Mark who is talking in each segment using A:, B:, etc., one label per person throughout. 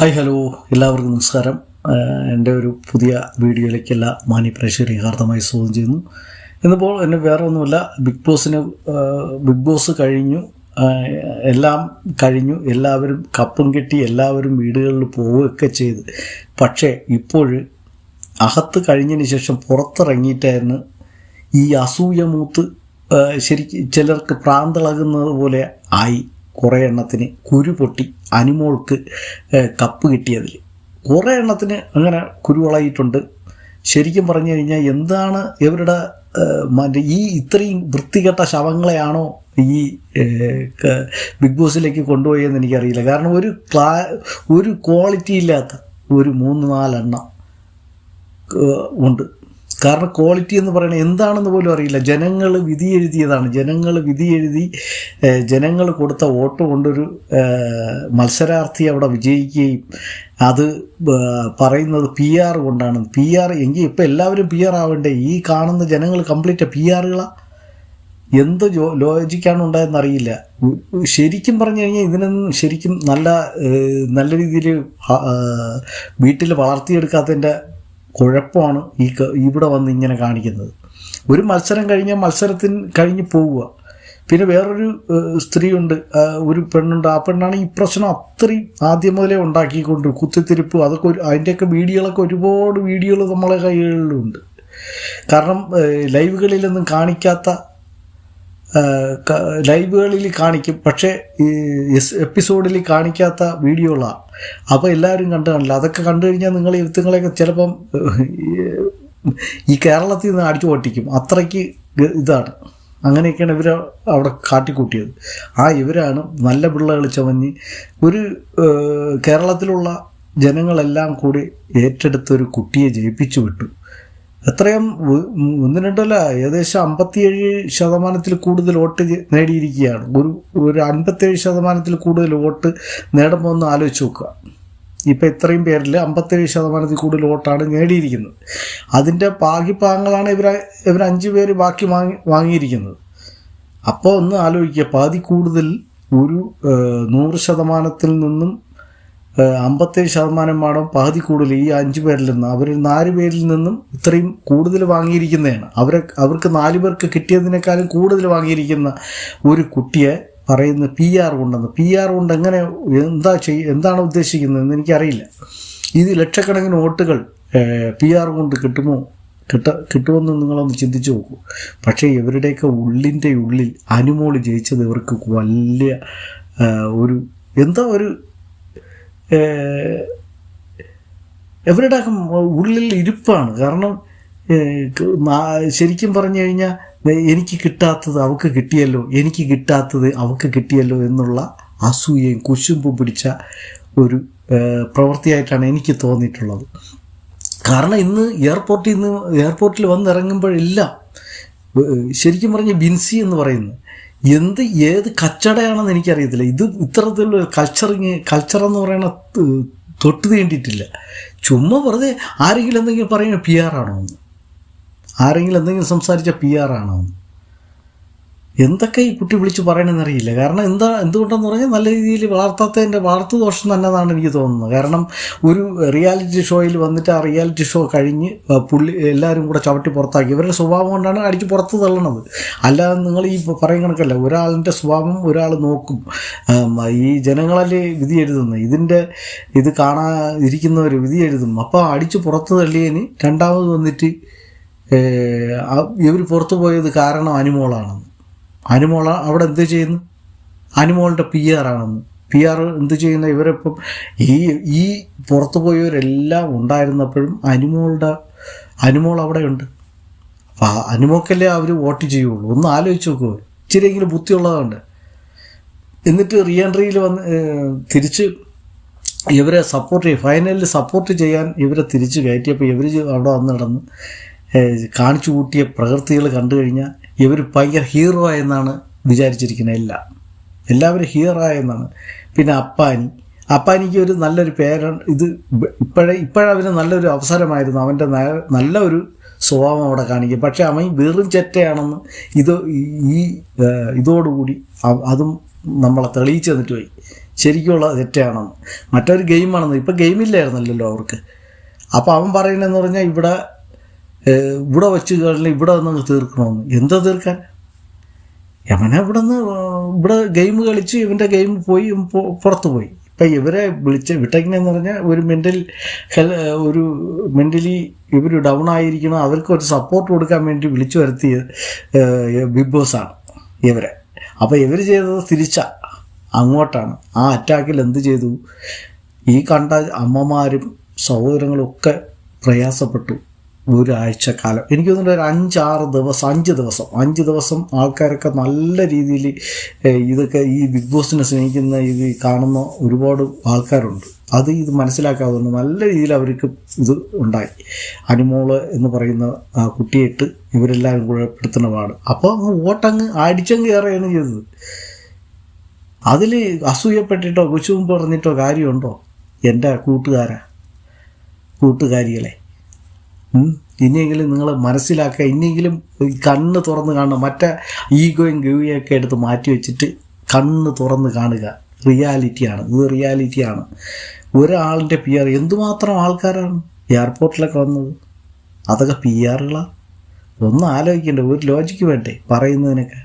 A: Hi hello. എല്ലാവർക്കും നമസ്കാരം. എന്റെ ഒരു പുതിയ വീഡിയോയിലേക്ക് എല്ലാ മാനി പ്രേക്ഷകരെ യഥാർത്ഥമായി സ്വാഗതം ചെയ്യുന്നു. ഇന്നിപ്പോൾ എന്നെ വേറെ ഒന്നുമില്ല ബിഗ് ബോസിന് ബിഗ് ബോസ് കഴിഞ്ഞു. എല്ലാം കഴിഞ്ഞു. എല്ലാവരും കപ്പും കെട്ടി എല്ലാവരും വീടുകളിൽ പോവുകയൊക്കെ ചെയ്ത്. പക്ഷേ ഇപ്പോൾ അകത്ത് കഴിഞ്ഞതിന് ശേഷം പുറത്തിറങ്ങിയിട്ടായിരുന്നു ഈ അസൂയ മൂത്ത് ശരിക്കും ചിലർക്ക് പ്രാന്തളകുന്നത് പോലെ ആയി. കുറേ എണ്ണത്തിന് കുരു പൊട്ടി അനിമോൾക്ക് കപ്പ് കിട്ടിയതിൽ കുറേ എണ്ണത്തിന് അങ്ങനെ കുരുവളയിട്ടുണ്ട് ശരിക്കും പറഞ്ഞു കഴിഞ്ഞാൽ എന്താണ് ഇവരുടെ മറ്റേ ഈ ഇത്രയും വൃത്തികെട്ട ശവങ്ങളെയാണോ ഈ ബിഗ് ബോസിലേക്ക് കൊണ്ടുപോയെന്ന് എനിക്കറിയില്ല. കാരണം ഒരു ക്ലാ ഒരു ക്വാളിറ്റി ഇല്ലാത്ത ഒരു മൂന്ന് നാലെണ്ണം ഉണ്ട്. കാരണം ക്വാളിറ്റി എന്ന് പറയുന്നത് എന്താണെന്ന് പോലും അറിയില്ല. ജനങ്ങൾ വിധി എഴുതിയതാണ്. ജനങ്ങൾ വിധി എഴുതി ജനങ്ങൾ കൊടുത്ത വോട്ട് കൊണ്ടൊരു മത്സരാർത്ഥി അവിടെ വിജയിക്കുകയും അത് പറയുന്നത് പി ആർ കൊണ്ടാണ്. പി ആർ എങ്കിൽ ഇപ്പം എല്ലാവരും പി ആർ ആവണ്ടേ? ഈ കാണുന്ന ജനങ്ങൾ കംപ്ലീറ്റ് പി ആറുകളാണ് എന്ത് ജോ ലോജിക്കാണ് ഉണ്ടായെന്ന് അറിയില്ല. ഉ- ഉ- ശരിക്കും പറഞ്ഞു കഴിഞ്ഞാൽ ഇതിനൊന്നും ശരിക്കും നല്ല നല്ല രീതിയിൽ വീട്ടിൽ വളർത്തിയെടുക്കാത്തതിന്റെ കുഴപ്പമാണ് ഈ ഇവിടെ വന്ന് ഇങ്ങനെ കാണിക്കുന്നത്. ഒരു മത്സരം കഴിഞ്ഞ മത്സരത്തിന് കഴിഞ്ഞ് പോവുക. പിന്നെ വേറൊരു സ്ത്രീയുണ്ട് ഒരു പെണ്ണുണ്ട്. ആ പെണ്ണാണ് ഈ പ്രശ്നം അത്രയും ആദ്യം മുതലേ ഉണ്ടാക്കിക്കൊണ്ട് കുത്തിത്തിരിപ്പ്. അതൊക്കെ ഒരു അതിന്റെയൊക്കെ വീഡിയോകളൊക്കെ ഒരുപാട് വീഡിയോകൾ നമ്മളെ കൈകളിലുണ്ട് കാരണം ലൈവുകളിലൊന്നും കാണിക്കാത്ത ലൈവുകളിൽ കാണിക്കും. പക്ഷേ ഈ എപ്പിസോഡിൽ കാണിക്കാത്ത വീഡിയോകളാണ് അപ്പോൾ എല്ലാവരും കണ്ടു കാണില്ല. അതൊക്കെ കണ്ടു കഴിഞ്ഞാൽ നിങ്ങൾ എഴുത്തുങ്ങളെയൊക്കെ ചിലപ്പം ഈ കേരളത്തിൽ നിന്ന് അടിച്ചു പൊട്ടിക്കും. അത്രയ്ക്ക് ഇതാണ്. അങ്ങനെയൊക്കെയാണ് ഇവർ അവിടെ കാട്ടിക്കൂട്ടിയത്. ആ ഇവരാണ് നല്ല പിള്ളകൾ ചമഞ്ഞ് ഒരു കേരളത്തിലുള്ള ജനങ്ങളെല്ലാം കൂടി ഏറ്റെടുത്തൊരു കുട്ടിയെ ജയിപ്പിച്ചു വിട്ടു. എത്രയും ഒന്ന് രണ്ടല്ല ഏകദേശം അമ്പത്തിയേഴ് ശതമാനത്തിൽ കൂടുതൽ വോട്ട് നേടിയിരിക്കുകയാണ്. ഒരു ഒരു അൻപത്തേഴ് ശതമാനത്തിൽ കൂടുതൽ വോട്ട് നേടുമ്പോൾ ഒന്ന് ആലോചിച്ച് നോക്കുക. ഇപ്പം ഇത്രയും പേരിൽ അമ്പത്തേഴ് ശതമാനത്തിൽ കൂടുതൽ വോട്ടാണ് നേടിയിരിക്കുന്നത്. അതിന്റെ പാകിപ്പാങ്ങളാണ് ഇവർ ഇവർ അഞ്ച് പേര് ബാക്കി വാങ്ങി വാങ്ങിയിരിക്കുന്നത്. അപ്പോൾ ഒന്ന് ആലോചിക്കുക. പാതി കൂടുതൽ ഒരു നൂറ് ശതമാനത്തിൽ നിന്നും അമ്പത്തേഴ് ശതമാനമാണ് പകുതി കൂടുതൽ ഈ അഞ്ച് പേരിൽ നിന്ന് അവർ നാല് പേരിൽ നിന്നും ഇത്രയും കൂടുതൽ വാങ്ങിയിരിക്കുന്നതാണ്. അവരെ അവർക്ക് നാല് പേർക്ക് കിട്ടിയതിനേക്കാളും കൂടുതൽ വാങ്ങിയിരിക്കുന്ന ഒരു കുട്ടിയെ പറയുന്ന പി ആർ കൊണ്ടെന്ന് പി ആർ കൊണ്ട് എങ്ങനെ എന്താ ചെയ് എന്താണ് ഉദ്ദേശിക്കുന്നതെന്ന് എനിക്കറിയില്ല. ഇത് ലക്ഷക്കണക്കിന് വോട്ടുകൾ പി ആർ കൊണ്ട് കിട്ടുമോ? കിട്ട കിട്ടുമെന്ന് നിങ്ങളൊന്ന് ചിന്തിച്ചു നോക്കൂ. പക്ഷേ ഇവരുടെയൊക്കെ ഉള്ളിന്റെ ഉള്ളിൽ അനുമോൾ ജയിച്ചത് ഇവർക്ക് വലിയ ഒരു എന്താ ഒരു ഏഹ്, ഇവരുടെ ഉള്ളിൽ ഇരിപ്പാണ്. കാരണം ശരിക്കും പറഞ്ഞു കഴിഞ്ഞാൽ എനിക്ക് കിട്ടാത്തത് അവൾക്ക് കിട്ടിയല്ലോ എനിക്ക് കിട്ടാത്തത് അവൾക്ക് കിട്ടിയല്ലോ എന്നുള്ള അസൂയയും കുശുമ്പും പിടിച്ച ഒരു പ്രവൃത്തിയായിട്ടാണ് എനിക്ക് തോന്നിയിട്ടുള്ളത്. കാരണം ഇന്ന് എയർപോർട്ടിൽ നിന്ന് എയർപോർട്ടിൽ വന്നിറങ്ങുമ്പോഴെല്ലാം ശരിക്കും പറഞ്ഞ ബിൻസി എന്ന് പറയുന്നത് എന്ത് ഏത് കച്ചടയാണെന്ന് എനിക്കറിയത്തില്ല. ഇത് ഇത്തരത്തിലുള്ള കൾച്ചറിങ് കൾച്ചർ എന്ന് പറയുന്ന തൊട്ട് തീണ്ടിയിട്ടില്ല ചുമ്മാ വെറുതെ ആരെങ്കിലും എന്തെങ്കിലും പറയുന്നത് പി ആർ ആണോ എന്ന് ആരെങ്കിലും എന്തെങ്കിലും സംസാരിച്ച പി ആർ ആണോ എന്ന് എന്തൊക്കെ ഈ കുട്ടി വിളിച്ച് പറയണമെന്ന് അറിയില്ല. കാരണം എന്താ എന്തുകൊണ്ടെന്ന് പറഞ്ഞാൽ നല്ല രീതിയിൽ വളർത്താത്തതിന്റെ വളർത്തു ദോഷം തന്നെന്നാണ് എനിക്ക് തോന്നുന്നത്. കാരണം ഒരു റിയാലിറ്റി ഷോയിൽ വന്നിട്ട് ആ റിയാലിറ്റി ഷോ കഴിഞ്ഞ് പുള്ളി എല്ലാവരും കൂടെ ചവിട്ടി പുറത്താക്കി. ഇവരുടെ സ്വഭാവം കൊണ്ടാണ് അടിച്ച് പുറത്ത് തള്ളണത്. അല്ലാതെ നിങ്ങൾ ഈ പറയും കണക്കല്ല ഒരാളിന്റെ സ്വഭാവം ഒരാൾ നോക്കും. ഈ ജനങ്ങളല്ലേ വിധി എഴുതുന്നത്? ഇതിന്റെ ഇത് കാണാൻ ഇരിക്കുന്നവർ വിധി എഴുതും. അപ്പോൾ അടിച്ച് പുറത്ത് തള്ളിയതിന് രണ്ടാമത് വന്നിട്ട് ഇവർ പുറത്തു പോയത് കാരണം അനിമോളാണെന്ന്. അനിമോള അവിടെ എന്ത് ചെയ്യുന്നു? അനുമോളുടെ പി ആർ ആണെന്ന്. പി ആർ എന്ത് ചെയ്യുന്ന? ഇവരിപ്പം ഈ ഈ പുറത്തു പോയവരെല്ലാം ഉണ്ടായിരുന്നപ്പോഴും അനിമോളുടെ അനിമോൾ അവിടെയുണ്ട്. അപ്പം അനിമോക്കല്ലേ അവർ വോട്ട് ചെയ്യുള്ളൂ? ഒന്ന് ആലോചിച്ച് നോക്കുമോ ഇച്ചിരിയെങ്കിലും ബുദ്ധിയുള്ളതുകൊണ്ട്. എന്നിട്ട് റീ എൻട്രിയിൽ വന്ന് തിരിച്ച് ഇവരെ സപ്പോർട്ട് ചെയ്യും ഫൈനലിൽ സപ്പോർട്ട് ചെയ്യാൻ ഇവരെ തിരിച്ച് കയറ്റിയപ്പോൾ ഇവർ അവിടെ വന്ന് നടന്ന് കാണിച്ചു കൂട്ടിയ പ്രകൃതികൾ കണ്ടു കഴിഞ്ഞാൽ ഇവർ ഭയങ്കര ഹീറോ ആയെന്നാണ് വിചാരിച്ചിരിക്കുന്നത് എല്ലാം. എല്ലാവരും ഹീറോ ആയെന്നാണ് പിന്നെ അപ്പാനി. അപ്പാനിക്ക് ഒരു നല്ലൊരു പേരാണ്. ഇത് ഇപ്പോഴേ ഇപ്പോഴവന് നല്ലൊരു അവസരമായിരുന്നു. അവന്റെ നല്ലൊരു സ്വഭാവം അവിടെ കാണിക്കും. പക്ഷേ അവൻ വെറും ചെറ്റയാണെന്ന് ഇത് ഈ ഇതോടുകൂടി അതും നമ്മളെ തെളിയിച്ചു തന്നിട്ട് പോയി. ശരിക്കുള്ള തെറ്റാണെന്ന് മറ്റൊരു ഗെയിമാണെന്ന്. ഇപ്പം ഗെയിമില്ലായിരുന്നല്ലോ അവർക്ക്. അപ്പോൾ അവൻ പറയുന്നതെന്ന് പറഞ്ഞാൽ ഇവിടെ ഇവിടെ വെച്ച് കഴിഞ്ഞാൽ ഇവിടെ നിന്ന് തീർക്കണമെന്ന് എന്താ തീർക്കാൻ? യമനെ ഇവിടെ നിന്ന് ഇവിടെ ഗെയിം കളിച്ച് ഇവന്റെ ഗെയിം പോയി പുറത്തു പോയി. ഇപ്പം ഇവരെ വിളിച്ച് വിട്ടേക്കണെന്ന് പറഞ്ഞാൽ ഒരു മെന്റൽ ഹെൽ ഒരു മെന്റലി ഇവർ ഡൗൺ ആയിരിക്കണം. അവർക്ക് ഒരു സപ്പോർട്ട് കൊടുക്കാൻ വേണ്ടി വിളിച്ചു വരുത്തിയ ബിഗ് ബോസാണ് ഇവരെ. അപ്പോൾ ഇവർ ചെയ്തത് തിരിച്ച. അങ്ങോട്ടാണ്. ആ അറ്റാക്കിൽ എന്ത് ചെയ്തു? ഈ കണ്ട അമ്മമാരും സഹോദരങ്ങളും ഒക്കെ പ്രയാസപ്പെട്ടു. ഒരാഴ്ച കാലം. എനിക്ക് തോന്നുന്നു ഒരു അഞ്ചാറ് ദിവസം അഞ്ച് ദിവസം. അഞ്ച് ദിവസം ആൾക്കാരൊക്കെ നല്ല രീതിയിൽ ഇതൊക്കെ ഈ ബിഗ് ബോസിനെ സ്നേഹിക്കുന്ന ഇത് കാണുന്ന ഒരുപാട് ആൾക്കാരുണ്ട്. അത് ഇത് മനസ്സിലാക്കാവുന്ന നല്ല രീതിയിൽ അവർക്ക് ഇത് ഉണ്ടായി. അനിമോൾ എന്ന് പറയുന്ന കുട്ടിയിട്ട് ഇവരെല്ലാവരും പാട് അപ്പോൾ അങ്ങ് വോട്ടങ്ങ് അടിച്ചങ്ങ് കയറുകയാണ് ചെയ്തത്. അതിൽ അസൂയപ്പെട്ടിട്ടോ കുശുവും പറഞ്ഞിട്ടോ കാര്യമുണ്ടോ? എന്റെ കൂട്ടുകാരാ കൂട്ടുകാരികളെ. ഇനിയെങ്കിലും നിങ്ങൾ മനസ്സിലാക്കുക. ഇനിയെങ്കിലും കണ്ണ് തുറന്ന് കാണുക മറ്റേ ഈഗോയും ഗവിയൊക്കെ എടുത്ത് മാറ്റി വെച്ചിട്ട് കണ്ണ് തുറന്ന് കാണുക. റിയാലിറ്റിയാണ്. ഇത് റിയാലിറ്റിയാണ്. ഒരാളിന്റെ പി ആർ എന്തുമാത്രം ആൾക്കാരാണ് എയർപോർട്ടിലൊക്കെ വന്നത്? അതൊക്കെ പി ആറുകളാണ് ഒന്നും ആലോചിക്കണ്ടേ. ഒരു ലോജിക്ക് വേണ്ടേ പറയുന്നതിനൊക്കെ?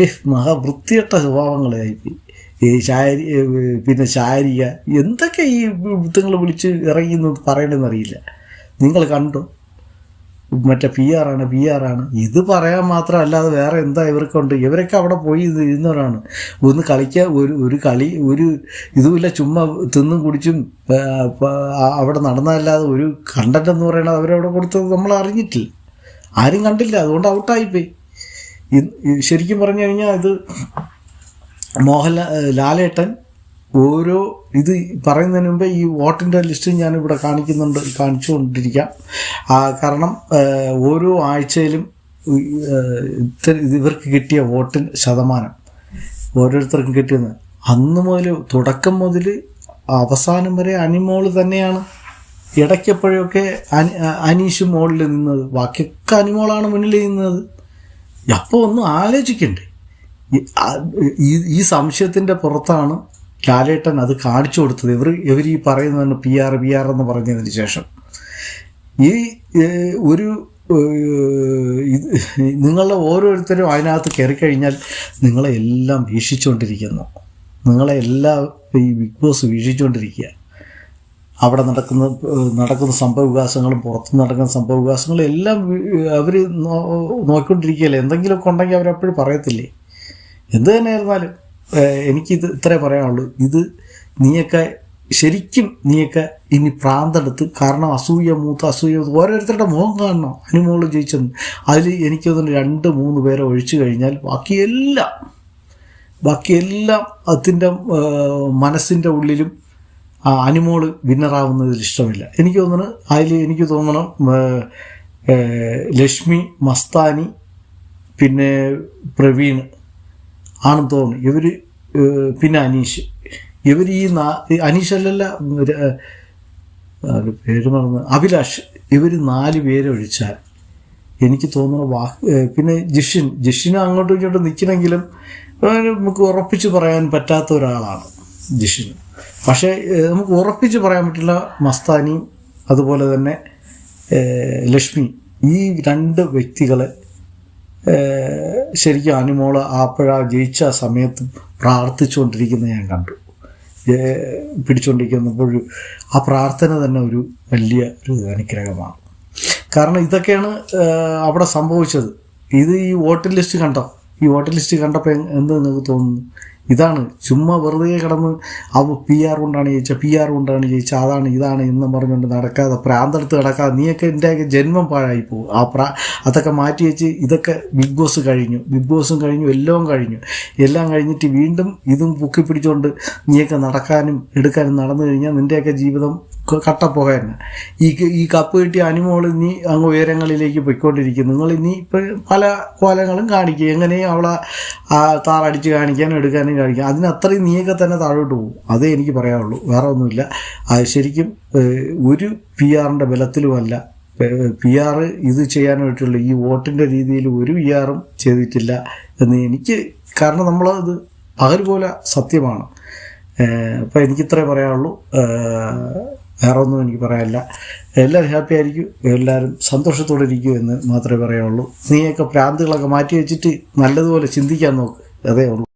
A: ഏ മഹാവൃത്തിയട്ട സ്വഭാവങ്ങളായിപ്പോയി ഈ ശാരി പിന്നെ ശാരിക. എന്തൊക്കെ ഈ നിങ്ങൾ വിളിച്ച് ഇറങ്ങിയെന്ന് എന്ന് അറിയില്ല. നിങ്ങൾ കണ്ടു. മറ്റേ പി ആറാണ് പി ആറാണ് ഇത് പറയാൻ മാത്രം അല്ലാതെ വേറെ എന്താ ഇവർക്കുണ്ട്? ഇവരൊക്കെ അവിടെ പോയി ഇരുന്നവരാണ് ഒന്ന് കളിക്കാൻ ഒരു ഒരു കളി ഒരു ഇതുമില്ല ചുമ്മാ തിന്നും കുടിച്ചും അവിടെ നടന്നതല്ലാതെ ഒരു കണ്ടന്റ് എന്ന് പറയുന്നത് അവരവിടെ കൊടുത്തത് നമ്മൾ അറിഞ്ഞിട്ടില്ല. ആരും കണ്ടില്ല അതുകൊണ്ട് ഔട്ടായിപ്പോയി ശരിക്കും പറഞ്ഞു കഴിഞ്ഞാൽ ഇത് മോഹൻലാൽ ലാലേട്ടൻ ഓരോ ഇത് പറയുന്നതിന് മുമ്പേ ഈ വോട്ടിന്റെ ലിസ്റ്റ് ഞാനിവിടെ കാണിക്കുന്നുണ്ട് കാണിച്ചുകൊണ്ടിരിക്കാം. കാരണം ഓരോ ആഴ്ചയിലും ഇവർക്ക് കിട്ടിയ വോട്ടിൻ ശതമാനം ഓരോരുത്തർക്കും കിട്ടിയത്. അന്ന് മുതൽ തുടക്കം മുതൽ അവസാനം വരെ അനിമോൾ തന്നെയാണ്. ഇടയ്ക്കെപ്പോഴൊക്കെ അനി അനീഷ് മോളിൽ നിന്നത് ബാക്കിയൊക്കെ അനിമോളാണ് മുന്നിൽ നിന്നത്. അപ്പോൾ ഒന്ന് ആലോചിക്കണ്ടേ. ഈ സംശയത്തിന്റെ പുറത്താണ് ലാലേട്ടൻ അത് കാണിച്ചു കൊടുത്തത്. ഇവർ ഇവർ ഈ പറയുന്നതാണ് പി ആർ പി ആർ എന്ന് പറഞ്ഞതിന് ശേഷം. ഈ ഒരു നിങ്ങളുടെ നിങ്ങളെ ഓരോരുത്തരും അതിനകത്ത് കയറി കഴിഞ്ഞാൽ നിങ്ങളെ എല്ലാം വീക്ഷിച്ചുകൊണ്ടിരിക്കുന്നു. നിങ്ങളെ എല്ലാം ഈ ബിഗ് ബോസ് വീക്ഷിച്ചുകൊണ്ടിരിക്കുക. അവിടെ നടക്കുന്ന നടക്കുന്ന സംഭവവികാസങ്ങളും പുറത്ത് നടക്കുന്ന സംഭവവികാസങ്ങളും എല്ലാം അവർ നോക്കിക്കൊണ്ടിരിക്കുകയല്ലേ? എന്തെങ്കിലുമൊക്കെ ഉണ്ടെങ്കിൽ അവരപ്പോഴും പറയത്തില്ലേ? എന്ത് തന്നെയായിരുന്നാലും. ഏഹ്, എനിക്കിത് ഇത്രേ പറയാനുള്ളൂ. ഇത് നീയൊക്കെ ശരിക്കും നീയൊക്കെ ഇനി പ്രാന്തെടുത്ത് കാരണം അസൂയ മൂത്ത് അസൂയ ഓരോരുത്തരുടെ മുഖം കാണണം. അനുമോൾ ജയിച്ചെന്ന് അതിൽ എനിക്ക് തോന്നുന്നു രണ്ട് മൂന്ന് പേരെ ഒഴിച്ചു കഴിഞ്ഞാൽ ബാക്കിയെല്ലാം ബാക്കിയെല്ലാം അതിന്റെ മനസ്സിന്റെ ഉള്ളിലും അനിമോൾ വിന്നറാവുന്നതിൽ ഇഷ്ടമില്ല. എനിക്ക് തോന്നുന്നു അതിൽ എനിക്ക് തോന്നണം ലക്ഷ്മി മസ്താനി പിന്നെ പ്രവീൺ ആണെന്ന് തോന്നുന്നു. ഇവർ പിന്നെ അനീഷ്. ഇവർ ഈ നാ അനീഷല്ലല്ല പേര് മറന്ന് അഭിലാഷ്. ഇവർ നാല് പേരൊഴിച്ചാൽ എനിക്ക് തോന്നുന്ന വാ പിന്നെ ജിഷിൻ. ജിഷിന് അങ്ങോട്ടും ഇങ്ങോട്ടും നിൽക്കണമെങ്കിലും നമുക്ക് ഉറപ്പിച്ച് പറയാൻ പറ്റാത്ത ഒരാളാണ് ജിഷിൻ. പക്ഷേ നമുക്ക് ഉറപ്പിച്ച് പറയാൻ പറ്റില്ല മസ്താനിയും അതുപോലെ തന്നെ ലക്ഷ്മി. ഈ രണ്ട് വ്യക്തികളെ ശരിക്കും അനുമോൾ ആപ്പഴ ജയിച്ച സമയത്ത് പ്രാർത്ഥിച്ചുകൊണ്ടിരിക്കുന്നത് ഞാൻ കണ്ടു. പിടിച്ചുകൊണ്ടിരിക്കുന്നപ്പോൾ ആ പ്രാർത്ഥന തന്നെ ഒരു വലിയ ഒരു അനുഗ്രഹമാണ്. കാരണം ഇതൊക്കെയാണ് അവിടെ സംഭവിച്ചത്. ഇത് ഈ വോട്ടർ ലിസ്റ്റ് കണ്ടോ? ഈ വോട്ടർ ലിസ്റ്റ് കണ്ടപ്പോൾ എന്ത് നിങ്ങൾക്ക് തോന്നുന്നു? ഇതാണ്. ചുമ്മാ വെറുതെ കിടന്ന് അവ പി ആർ കൊണ്ടാണ് ജയിച്ചത് പി ആർ കൊണ്ടാണ് ജയിച്ചത് അതാണ് ഇതാണ് എന്ന് പറഞ്ഞുകൊണ്ട് നടക്കാതെ പ്രാന്തെടുത്ത് കിടക്കാതെ നീയൊക്കെ എന്റെയൊക്കെ ജന്മം പാഴായി പോകും. ആ പ്രാ അതൊക്കെ മാറ്റി വെച്ച് ഇതൊക്കെ ബിഗ് ബോസ് കഴിഞ്ഞു. ബിഗ് ബോസും കഴിഞ്ഞു എല്ലാം കഴിഞ്ഞു. എല്ലാം കഴിഞ്ഞിട്ട് വീണ്ടും ഇതും പൊക്കി പിടിച്ചുകൊണ്ട് നീയൊക്കെ നടക്കാനും എടുക്കാനും നടന്നു കഴിഞ്ഞാൽ നിന്റെയൊക്കെ ജീവിതം ക- കട്ടപ്പുക ഈ ഈ കപ്പ് കിട്ടിയ അനിമോൾ ഇനി അങ്ങ് ഉയരങ്ങളിലേക്ക് പോയിക്കൊണ്ടിരിക്കുന്നു. നിങ്ങൾ ഇനി ഇപ്പം പല കോലങ്ങളും കാണിക്കും എങ്ങനെയും അവളെ ആ താറടിച്ച് കാണിക്കാനും എടുക്കാനും കാണിക്കാം. അതിന് അത്രയും നീയൊക്കെ തന്നെ താഴോട്ട് പോകും. അതേ എനിക്ക് പറയാനുള്ളൂ. വേറെ ഒന്നുമില്ല. അത് ശരിക്കും ഒരു പി ആറിന്റെ ബലത്തിലുമല്ല. പി ആർ ഇത് ചെയ്യാനായിട്ടുള്ള ഈ വോട്ടിന്റെ രീതിയിൽ ഒരു പി ആറും ചെയ്തിട്ടില്ല എന്ന് എനിക്ക് കാരണം നമ്മളത് പകൽ പോലെ സത്യമാണ്. അപ്പോൾ എനിക്കിത്രേ പറയാനുള്ളൂ. വേറെ ഒന്നും എനിക്ക് പറയാനില്ല. എല്ലാവരും ഹാപ്പി ആയിരിക്കും. എല്ലാവരും സന്തോഷത്തോടെ ഇരിക്കൂ എന്ന് മാത്രമേ പറയാനുള്ളൂ. നീയൊക്കെ പ്രാന്തുകളൊക്കെ മാറ്റി വെച്ചിട്ട് നല്ലതുപോലെ ചിന്തിക്കാൻ നോക്ക്. അതേ ഉള്ളൂ.